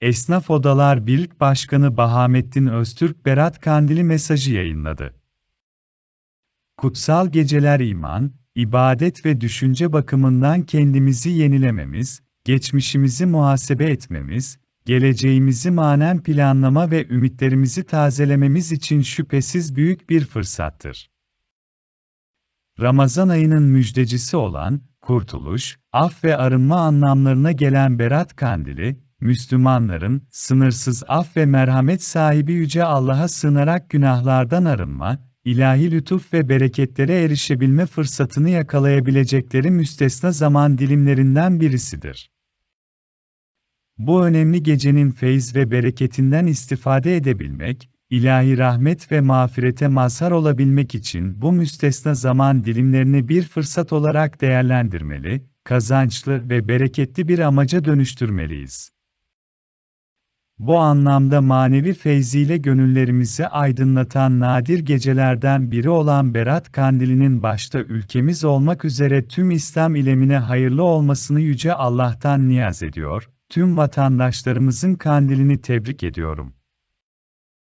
Esnaf Odalar Birlik Başkanı Bahamettin Öztürk Berat Kandili mesajı yayınladı. Kutsal geceler iman, ibadet ve düşünce bakımından kendimizi yenilememiz, geçmişimizi muhasebe etmemiz, geleceğimizi manen planlama ve ümitlerimizi tazelememiz için şüphesiz büyük bir fırsattır. Ramazan ayının müjdecisi olan, kurtuluş, af ve arınma anlamlarına gelen Berat Kandili, Müslümanların, sınırsız af ve merhamet sahibi Yüce Allah'a sığınarak günahlardan arınma, ilahi lütuf ve bereketlere erişebilme fırsatını yakalayabilecekleri müstesna zaman dilimlerinden birisidir. Bu önemli gecenin feyz ve bereketinden istifade edebilmek, ilahi rahmet ve mağfirete mazhar olabilmek için bu müstesna zaman dilimlerini bir fırsat olarak değerlendirmeli, kazançlı ve bereketli bir amaca dönüştürmeliyiz. Bu anlamda manevi feyziyle gönüllerimizi aydınlatan nadir gecelerden biri olan Berat Kandili'nin başta ülkemiz olmak üzere tüm İslam ilemine hayırlı olmasını Yüce Allah'tan niyaz ediyor, tüm vatandaşlarımızın kandilini tebrik ediyorum.